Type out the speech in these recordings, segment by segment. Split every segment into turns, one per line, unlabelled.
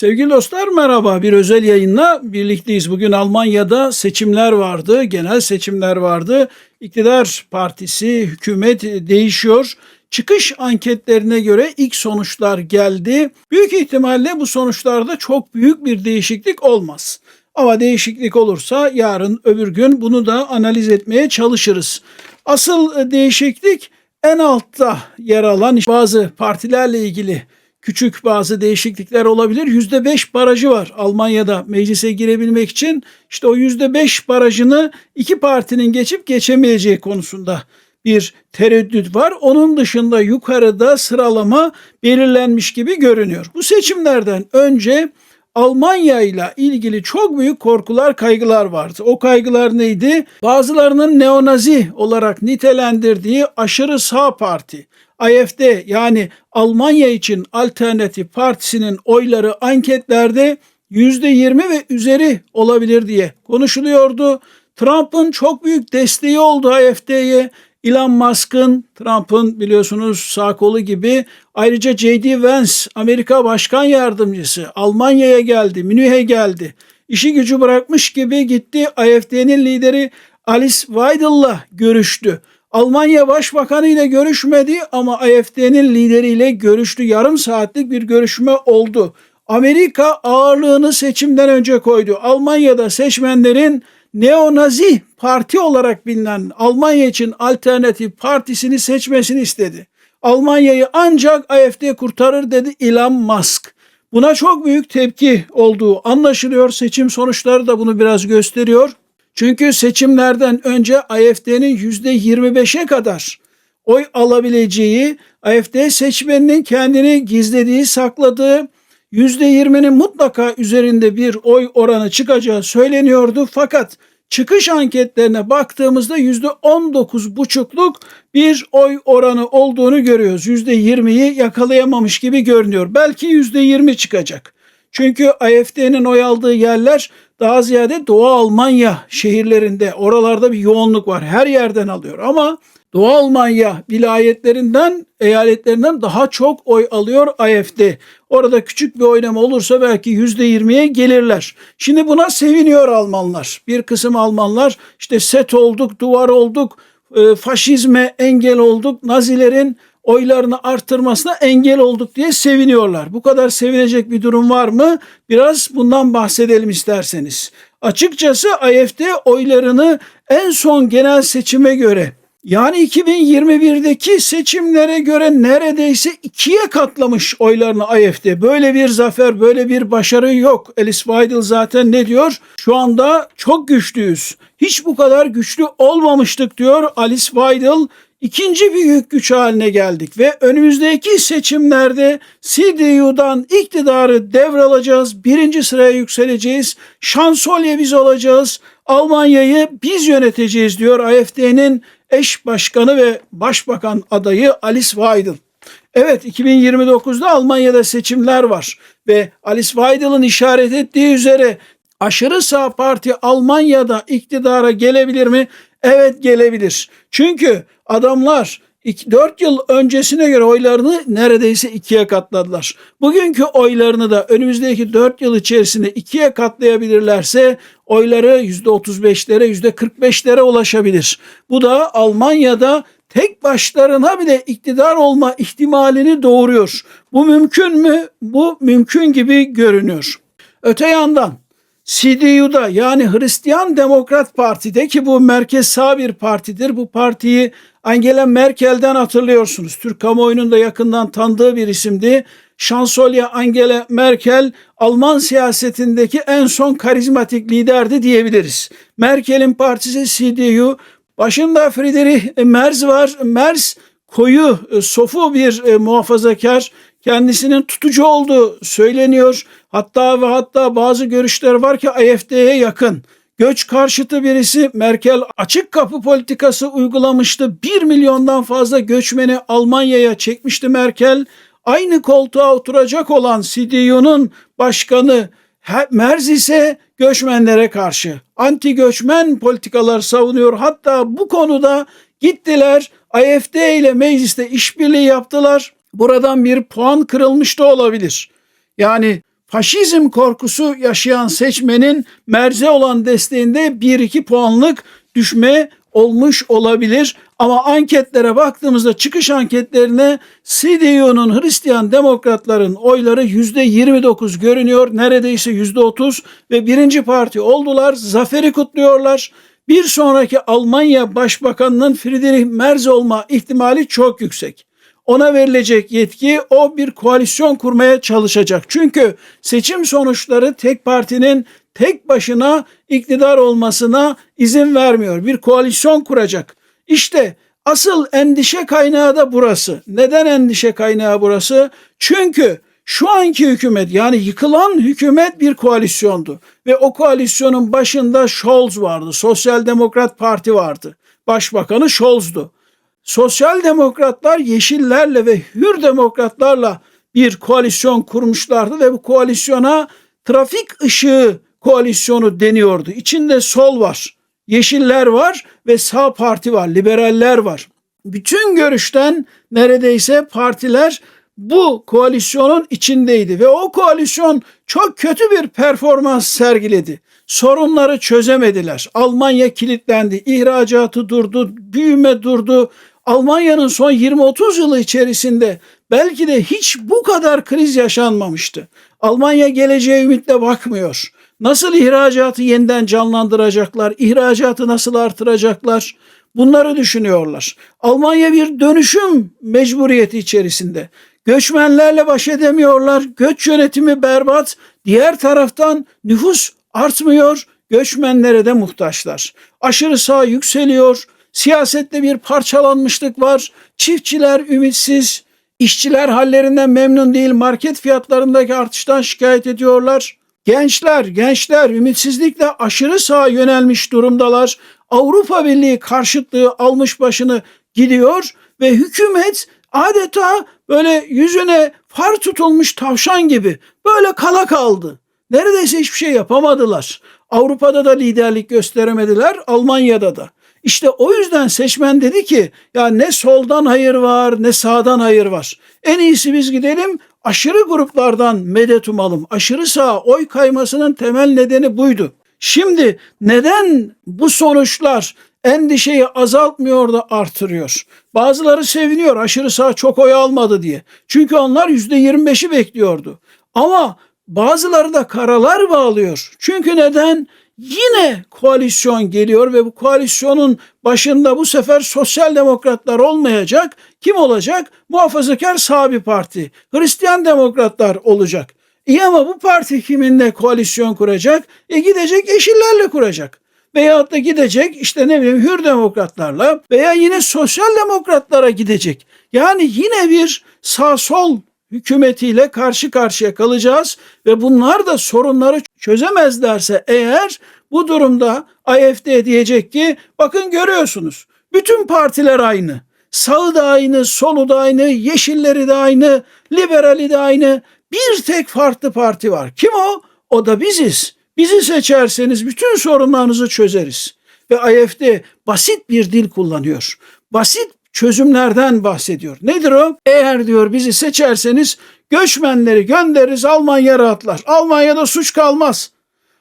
Sevgili dostlar merhaba. Bir özel yayınla birlikteyiz. Bugün Almanya'da seçimler vardı. Genel seçimler vardı. İktidar partisi, hükümet değişiyor. Çıkış anketlerine göre ilk sonuçlar geldi. Büyük ihtimalle bu sonuçlarda çok büyük bir değişiklik olmaz. Ama değişiklik olursa yarın öbür gün bunu da analiz etmeye çalışırız. Asıl değişiklik en altta yer alan bazı partilerle ilgili küçük bazı değişiklikler olabilir. Yüzde beş barajı var Almanya'da meclise girebilmek için. İşte o yüzde beş barajını iki partinin geçip geçemeyeceği konusunda bir tereddüt var. Onun dışında yukarıda sıralama belirlenmiş gibi görünüyor. Bu seçimlerden önce Almanya ile ilgili çok büyük korkular, kaygılar vardı. O kaygılar neydi? Bazılarının neonazi olarak nitelendirdiği aşırı sağ parti, AFD yani Almanya için Alternatif Partisi'nin oyları anketlerde %20 ve üzeri olabilir diye konuşuluyordu. Trump'ın çok büyük desteği oldu AFD'ye. Elon Musk'ın, Trump'ın biliyorsunuz sağ kolu gibi ayrıca J.D. Vance Amerika Başkan Yardımcısı Almanya'ya geldi, Münih'e geldi. İşi gücü bırakmış gibi gitti AFD'nin lideri Alice Weidel'la görüştü. Almanya Başbakanı ile görüşmedi ama AFD'nin lideriyle görüştü. Yarım saatlik bir görüşme oldu. Amerika ağırlığını seçimden önce koydu. Almanya'da seçmenlerin neonazi parti olarak bilinen Almanya için alternatif partisini seçmesini istedi. Almanya'yı ancak AFD kurtarır dedi Elon Musk. Buna çok büyük tepki olduğu anlaşılıyor. Seçim sonuçları da bunu biraz gösteriyor. Çünkü seçimlerden önce AFD'nin %25'e kadar oy alabileceği, AFD seçmeninin kendini gizlediği, sakladığı %20'nin mutlaka üzerinde bir oy oranı çıkacağı söyleniyordu. Fakat çıkış anketlerine baktığımızda %19,5'luk bir oy oranı olduğunu görüyoruz. %20'yi yakalayamamış gibi görünüyor. Belki %20 çıkacak. Çünkü AFD'nin oy aldığı yerler daha ziyade Doğu Almanya şehirlerinde oralarda bir yoğunluk var. Her yerden alıyor ama Doğu Almanya vilayetlerinden, eyaletlerinden daha çok oy alıyor AFD. Orada küçük bir oynama olursa belki %20'ye gelirler. Şimdi buna seviniyor Almanlar. Bir kısım Almanlar işte set olduk, duvar olduk, e, faşizme engel olduk, Nazilerin oylarını arttırmasına engel olduk diye seviniyorlar. Bu kadar sevinecek bir durum var mı? Biraz bundan bahsedelim isterseniz. Açıkçası AFD oylarını en son genel seçime göre yani 2021'deki seçimlere göre neredeyse ikiye katlamış oylarını AFD. Böyle bir zafer, böyle bir başarı yok. Alice Weidel zaten ne diyor? Şu anda çok güçlüyüz. Hiç bu kadar güçlü olmamıştık diyor Alice Weidel ikinci büyük güç haline geldik ve önümüzdeki seçimlerde CDU'dan iktidarı devralacağız. Birinci sıraya yükseleceğiz. Şansölye biz olacağız. Almanya'yı biz yöneteceğiz diyor AFD'nin eş başkanı ve başbakan adayı Alice Weidel. Evet 2029'da Almanya'da seçimler var ve Alice Weidel'ın işaret ettiği üzere aşırı sağ parti Almanya'da iktidara gelebilir mi? Evet gelebilir. Çünkü adamlar 4 yıl öncesine göre oylarını neredeyse ikiye katladılar. Bugünkü oylarını da önümüzdeki 4 yıl içerisinde ikiye katlayabilirlerse oyları %35'lere %45'lere ulaşabilir. Bu da Almanya'da tek başlarına bile iktidar olma ihtimalini doğuruyor. Bu mümkün mü? Bu mümkün gibi görünüyor. Öte yandan CDU'da yani Hristiyan Demokrat Parti'de ki bu merkez sağ bir partidir. Bu partiyi Angela Merkel'den hatırlıyorsunuz. Türk kamuoyunun da yakından tanıdığı bir isimdi. Şansölye Angela Merkel Alman siyasetindeki en son karizmatik liderdi diyebiliriz. Merkel'in partisi CDU başında Friedrich Merz var. Merz koyu, e, sofu bir e, muhafazakar kendisinin tutucu olduğu söyleniyor. Hatta ve hatta bazı görüşler var ki AFD'ye yakın. Göç karşıtı birisi Merkel açık kapı politikası uygulamıştı. 1 milyondan fazla göçmeni Almanya'ya çekmişti Merkel. Aynı koltuğa oturacak olan CDU'nun başkanı Merz ise göçmenlere karşı anti göçmen politikalar savunuyor. Hatta bu konuda gittiler AFD ile mecliste işbirliği yaptılar. Buradan bir puan kırılmış da olabilir. Yani faşizm korkusu yaşayan seçmenin merze olan desteğinde 1-2 puanlık düşme olmuş olabilir. Ama anketlere baktığımızda çıkış anketlerine CDU'nun Hristiyan demokratların oyları %29 görünüyor. Neredeyse %30 ve birinci parti oldular. Zaferi kutluyorlar. Bir sonraki Almanya Başbakanının Friedrich Merz olma ihtimali çok yüksek. Ona verilecek yetki o bir koalisyon kurmaya çalışacak. Çünkü seçim sonuçları tek partinin tek başına iktidar olmasına izin vermiyor. Bir koalisyon kuracak. İşte asıl endişe kaynağı da burası. Neden endişe kaynağı burası? Çünkü şu anki hükümet yani yıkılan hükümet bir koalisyondu ve o koalisyonun başında Scholz vardı. Sosyal Demokrat Parti vardı. Başbakanı Scholz'du. Sosyal demokratlar yeşillerle ve hür demokratlarla bir koalisyon kurmuşlardı ve bu koalisyona trafik ışığı koalisyonu deniyordu. İçinde sol var, yeşiller var ve sağ parti var, liberaller var. Bütün görüşten neredeyse partiler bu koalisyonun içindeydi ve o koalisyon çok kötü bir performans sergiledi. Sorunları çözemediler. Almanya kilitlendi, ihracatı durdu, büyüme durdu. Almanya'nın son 20-30 yılı içerisinde belki de hiç bu kadar kriz yaşanmamıştı. Almanya geleceğe ümitle bakmıyor. Nasıl ihracatı yeniden canlandıracaklar? İhracatı nasıl artıracaklar? Bunları düşünüyorlar. Almanya bir dönüşüm mecburiyeti içerisinde. Göçmenlerle baş edemiyorlar. Göç yönetimi berbat. Diğer taraftan nüfus artmıyor. Göçmenlere de muhtaçlar. Aşırı sağ yükseliyor. Siyasette bir parçalanmışlık var. Çiftçiler ümitsiz. İşçiler hallerinden memnun değil. Market fiyatlarındaki artıştan şikayet ediyorlar. Gençler, gençler ümitsizlikle aşırı sağa yönelmiş durumdalar. Avrupa Birliği karşıtlığı almış başını gidiyor ve hükümet adeta böyle yüzüne far tutulmuş tavşan gibi böyle kala kaldı. Neredeyse hiçbir şey yapamadılar. Avrupa'da da liderlik gösteremediler, Almanya'da da. İşte o yüzden seçmen dedi ki ya ne soldan hayır var ne sağdan hayır var. En iyisi biz gidelim aşırı gruplardan medet umalım. Aşırı sağ oy kaymasının temel nedeni buydu. Şimdi neden bu sonuçlar endişeyi azaltmıyor da artırıyor? Bazıları seviniyor aşırı sağ çok oy almadı diye. Çünkü onlar %25'i bekliyordu. Ama bazıları da karalar bağlıyor. Çünkü neden? Yine koalisyon geliyor ve bu koalisyonun başında bu sefer sosyal demokratlar olmayacak. Kim olacak? Muhafazakar sağ bir parti. Hristiyan demokratlar olacak. İyi ama bu parti kiminle koalisyon kuracak? E gidecek yeşillerle kuracak. Veyahut da gidecek işte ne bileyim hür demokratlarla veya yine sosyal demokratlara gidecek. Yani yine bir sağ sol hükümetiyle karşı karşıya kalacağız ve bunlar da sorunları çözemezlerse eğer bu durumda AFD diyecek ki bakın görüyorsunuz bütün partiler aynı. Sağı da aynı, solu da aynı, yeşilleri de aynı, liberali de aynı. Bir tek farklı parti var. Kim o? O da biziz. Bizi seçerseniz bütün sorunlarınızı çözeriz. Ve AFD basit bir dil kullanıyor. Basit çözümlerden bahsediyor. Nedir o? Eğer diyor bizi seçerseniz göçmenleri göndeririz Almanya rahatlar. Almanya'da suç kalmaz.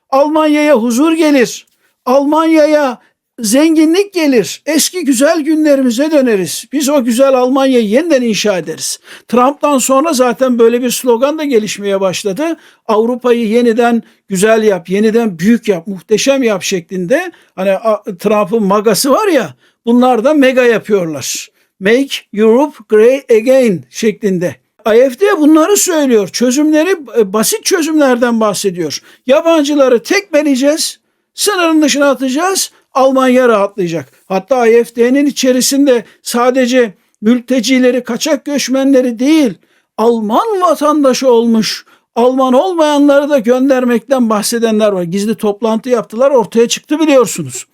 Almanya'ya huzur gelir. Almanya'ya zenginlik gelir. Eski güzel günlerimize döneriz. Biz o güzel Almanya'yı yeniden inşa ederiz. Trump'tan sonra zaten böyle bir slogan da gelişmeye başladı. Avrupa'yı yeniden güzel yap, yeniden büyük yap, muhteşem yap şeklinde. Hani Trump'ın magası var ya bunlar da mega yapıyorlar. Make Europe Great Again şeklinde. AFD bunları söylüyor. Çözümleri e, basit çözümlerden bahsediyor. Yabancıları tekmeleyeceğiz, sınırın dışına atacağız, Almanya rahatlayacak. Hatta AFD'nin içerisinde sadece mültecileri, kaçak göçmenleri değil, Alman vatandaşı olmuş, Alman olmayanları da göndermekten bahsedenler var. Gizli toplantı yaptılar, ortaya çıktı biliyorsunuz.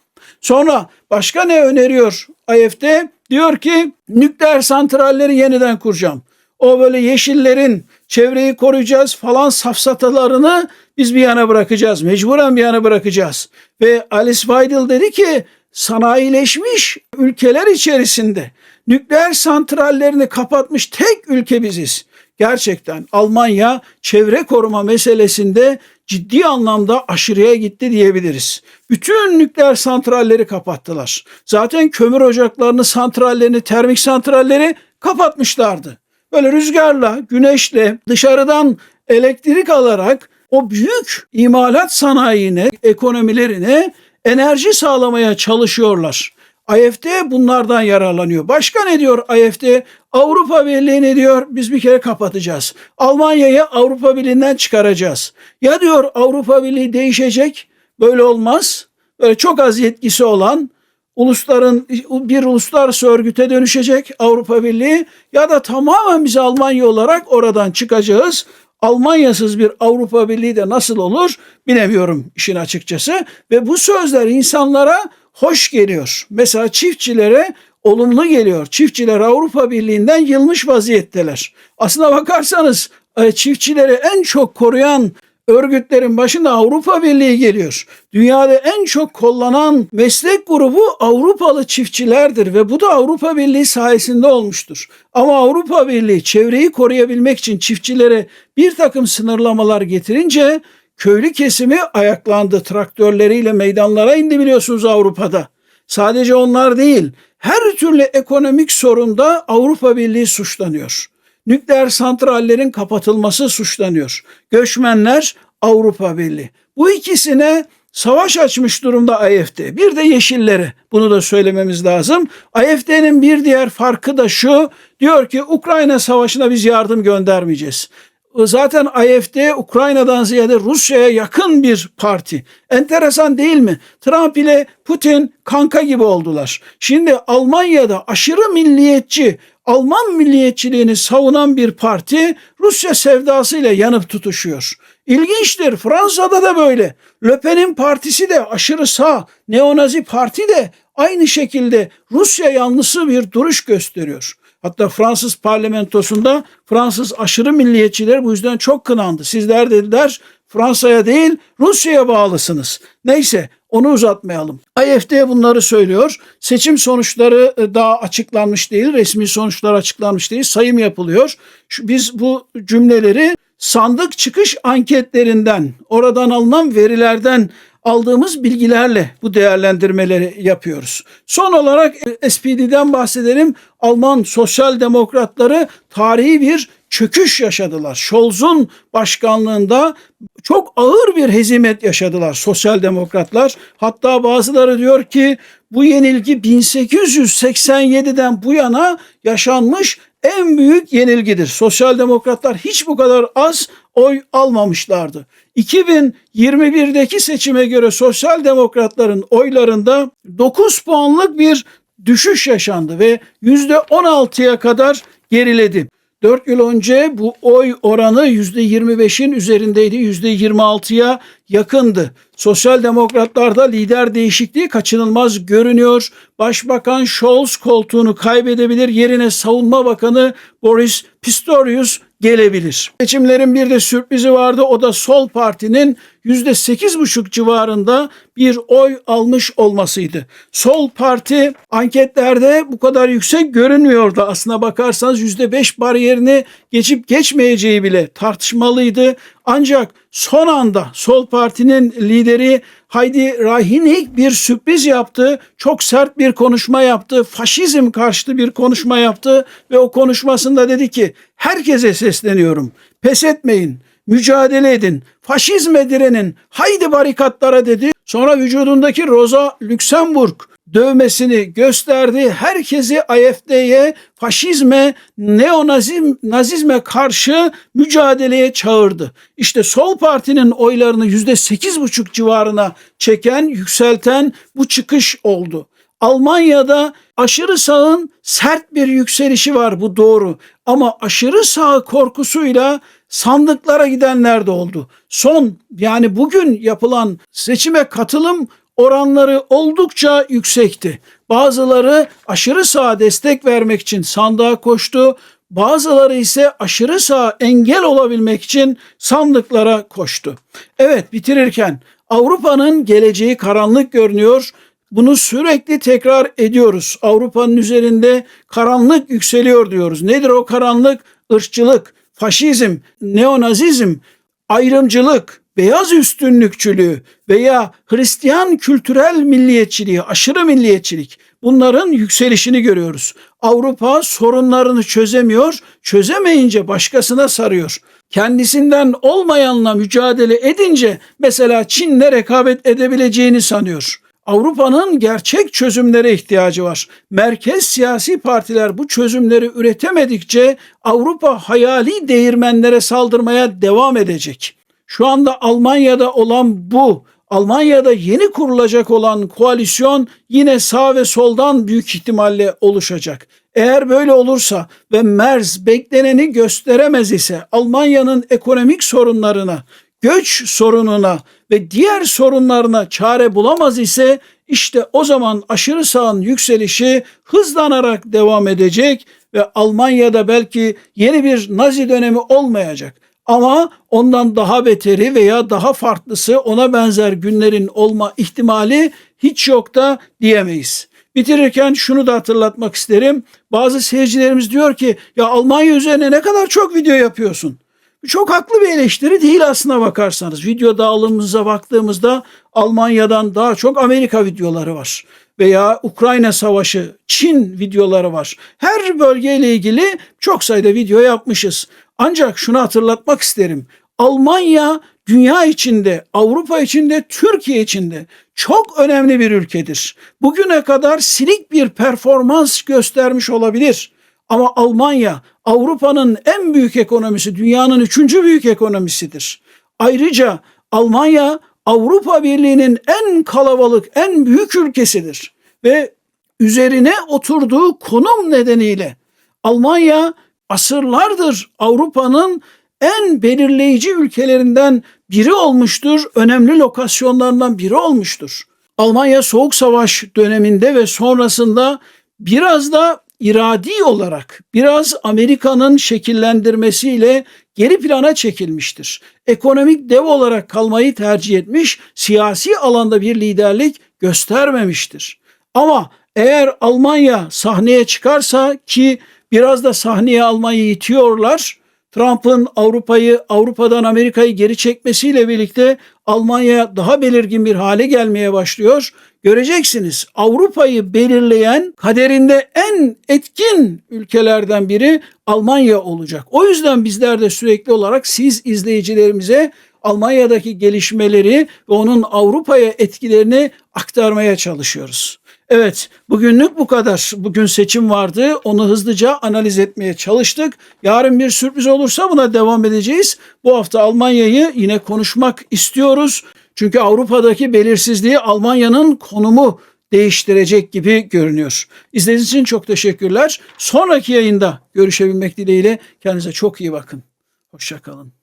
Sonra başka ne öneriyor AFD? Diyor ki nükleer santralleri yeniden kuracağım. O böyle yeşillerin çevreyi koruyacağız falan safsatalarını biz bir yana bırakacağız. Mecburen bir yana bırakacağız. Ve Alice Weidel dedi ki sanayileşmiş ülkeler içerisinde nükleer santrallerini kapatmış tek ülke biziz. gerçekten Almanya çevre koruma meselesinde ciddi anlamda aşırıya gitti diyebiliriz. Bütün nükleer santralleri kapattılar. Zaten kömür ocaklarını, santrallerini, termik santralleri kapatmışlardı. Böyle rüzgarla, güneşle dışarıdan elektrik alarak o büyük imalat sanayine, ekonomilerine enerji sağlamaya çalışıyorlar. AFD bunlardan yararlanıyor. Başka ne diyor AFD? Avrupa Birliği ne diyor? Biz bir kere kapatacağız. Almanya'yı Avrupa Birliği'nden çıkaracağız. Ya diyor Avrupa Birliği değişecek. Böyle olmaz. Böyle çok az yetkisi olan ulusların bir uluslararası örgüte dönüşecek Avrupa Birliği ya da tamamen biz Almanya olarak oradan çıkacağız. Almanyasız bir Avrupa Birliği de nasıl olur bilemiyorum işin açıkçası ve bu sözler insanlara hoş geliyor. Mesela çiftçilere olumlu geliyor. Çiftçiler Avrupa Birliği'nden yılmış vaziyetteler. Aslına bakarsanız e, çiftçileri en çok koruyan örgütlerin başında Avrupa Birliği geliyor. Dünyada en çok kollanan meslek grubu Avrupalı çiftçilerdir ve bu da Avrupa Birliği sayesinde olmuştur. Ama Avrupa Birliği çevreyi koruyabilmek için çiftçilere bir takım sınırlamalar getirince köylü kesimi ayaklandı. Traktörleriyle meydanlara indi biliyorsunuz Avrupa'da. Sadece onlar değil, her türlü ekonomik sorunda Avrupa Birliği suçlanıyor. Nükleer santrallerin kapatılması suçlanıyor. Göçmenler Avrupa Birliği. Bu ikisine savaş açmış durumda AFD. Bir de yeşilleri. Bunu da söylememiz lazım. AFD'nin bir diğer farkı da şu. Diyor ki Ukrayna savaşına biz yardım göndermeyeceğiz. Zaten AFD Ukrayna'dan ziyade Rusya'ya yakın bir parti. Enteresan değil mi? Trump ile Putin kanka gibi oldular. Şimdi Almanya'da aşırı milliyetçi, Alman milliyetçiliğini savunan bir parti Rusya sevdasıyla yanıp tutuşuyor. İlginçtir. Fransa'da da böyle. Le Pen'in partisi de aşırı sağ, neonazi parti de aynı şekilde Rusya yanlısı bir duruş gösteriyor. Hatta Fransız parlamentosunda Fransız aşırı milliyetçiler bu yüzden çok kınandı. Sizler dediler Fransa'ya değil Rusya'ya bağlısınız. Neyse onu uzatmayalım. AFD bunları söylüyor. Seçim sonuçları e, daha açıklanmış değil. Resmi sonuçlar açıklanmış değil. Sayım yapılıyor. Biz bu cümleleri sandık çıkış anketlerinden, oradan alınan verilerden aldığımız bilgilerle bu değerlendirmeleri yapıyoruz. Son olarak e, SPD'den bahsedelim. Alman sosyal demokratları tarihi bir çöküş yaşadılar. Scholz'un başkanlığında çok ağır bir hezimet yaşadılar sosyal demokratlar. Hatta bazıları diyor ki bu yenilgi 1887'den bu yana yaşanmış en büyük yenilgidir. Sosyal demokratlar hiç bu kadar az oy almamışlardı. 2021'deki seçime göre sosyal demokratların oylarında 9 puanlık bir düşüş yaşandı ve %16'ya kadar geriledi. 4 yıl önce bu oy oranı %25'in üzerindeydi. %26'ya yakındı. Sosyal demokratlarda lider değişikliği kaçınılmaz görünüyor. Başbakan Scholz koltuğunu kaybedebilir. Yerine savunma bakanı Boris Pistorius gelebilir. Seçimlerin bir de sürprizi vardı. O da Sol Parti'nin %8,5 civarında bir oy almış olmasıydı. Sol Parti anketlerde bu kadar yüksek görünmüyordu. Aslına bakarsanız %5 bariyerini geçip geçmeyeceği bile tartışmalıydı. Ancak son anda Sol Parti'nin lideri Heidi Rahinik bir sürpriz yaptı. Çok sert bir konuşma yaptı. Faşizm karşıtı bir konuşma yaptı ve o konuşmasında dedi ki herkese sesleniyorum. Pes etmeyin. Mücadele edin. Faşizme direnin. Haydi barikatlara dedi. Sonra vücudundaki Rosa Luxemburg dövmesini gösterdi. Herkesi AFD'ye, faşizme, neonazim, nazizme karşı mücadeleye çağırdı. İşte sol partinin oylarını yüzde sekiz buçuk civarına çeken, yükselten bu çıkış oldu. Almanya'da aşırı sağın sert bir yükselişi var bu doğru. Ama aşırı sağ korkusuyla sandıklara gidenler de oldu. Son yani bugün yapılan seçime katılım oranları oldukça yüksekti. Bazıları aşırı sağa destek vermek için sandığa koştu. Bazıları ise aşırı sağa engel olabilmek için sandıklara koştu. Evet bitirirken Avrupa'nın geleceği karanlık görünüyor. Bunu sürekli tekrar ediyoruz. Avrupa'nın üzerinde karanlık yükseliyor diyoruz. Nedir o karanlık? Irkçılık, faşizm, neonazizm, ayrımcılık, beyaz üstünlükçülüğü veya Hristiyan kültürel milliyetçiliği, aşırı milliyetçilik bunların yükselişini görüyoruz. Avrupa sorunlarını çözemiyor, çözemeyince başkasına sarıyor. Kendisinden olmayanla mücadele edince mesela Çin'le rekabet edebileceğini sanıyor. Avrupa'nın gerçek çözümlere ihtiyacı var. Merkez siyasi partiler bu çözümleri üretemedikçe Avrupa hayali değirmenlere saldırmaya devam edecek. Şu anda Almanya'da olan bu, Almanya'da yeni kurulacak olan koalisyon yine sağ ve soldan büyük ihtimalle oluşacak. Eğer böyle olursa ve Merz bekleneni gösteremez ise Almanya'nın ekonomik sorunlarına, göç sorununa ve diğer sorunlarına çare bulamaz ise işte o zaman aşırı sağın yükselişi hızlanarak devam edecek ve Almanya'da belki yeni bir Nazi dönemi olmayacak. Ama ondan daha beteri veya daha farklısı ona benzer günlerin olma ihtimali hiç yok da diyemeyiz. Bitirirken şunu da hatırlatmak isterim. Bazı seyircilerimiz diyor ki ya Almanya üzerine ne kadar çok video yapıyorsun. Çok haklı bir eleştiri değil aslına bakarsanız. Video dağılımımıza baktığımızda Almanya'dan daha çok Amerika videoları var. Veya Ukrayna Savaşı, Çin videoları var. Her bölgeyle ilgili çok sayıda video yapmışız. Ancak şunu hatırlatmak isterim. Almanya dünya içinde, Avrupa içinde, Türkiye içinde çok önemli bir ülkedir. Bugüne kadar silik bir performans göstermiş olabilir. Ama Almanya Avrupa'nın en büyük ekonomisi, dünyanın üçüncü büyük ekonomisidir. Ayrıca Almanya Avrupa Birliği'nin en kalabalık, en büyük ülkesidir. Ve üzerine oturduğu konum nedeniyle Almanya asırlardır Avrupa'nın en belirleyici ülkelerinden biri olmuştur, önemli lokasyonlarından biri olmuştur. Almanya Soğuk Savaş döneminde ve sonrasında biraz da iradi olarak biraz Amerika'nın şekillendirmesiyle geri plana çekilmiştir. Ekonomik dev olarak kalmayı tercih etmiş, siyasi alanda bir liderlik göstermemiştir. Ama eğer Almanya sahneye çıkarsa ki biraz da sahneye almayı itiyorlar, Trump'ın Avrupa'yı Avrupa'dan Amerika'yı geri çekmesiyle birlikte Almanya daha belirgin bir hale gelmeye başlıyor. Göreceksiniz Avrupa'yı belirleyen kaderinde en etkin ülkelerden biri Almanya olacak. O yüzden bizler de sürekli olarak siz izleyicilerimize Almanya'daki gelişmeleri ve onun Avrupa'ya etkilerini aktarmaya çalışıyoruz. Evet, bugünlük bu kadar. Bugün seçim vardı. Onu hızlıca analiz etmeye çalıştık. Yarın bir sürpriz olursa buna devam edeceğiz. Bu hafta Almanya'yı yine konuşmak istiyoruz. Çünkü Avrupa'daki belirsizliği Almanya'nın konumu değiştirecek gibi görünüyor. İzlediğiniz için çok teşekkürler. Sonraki yayında görüşebilmek dileğiyle kendinize çok iyi bakın. Hoşçakalın.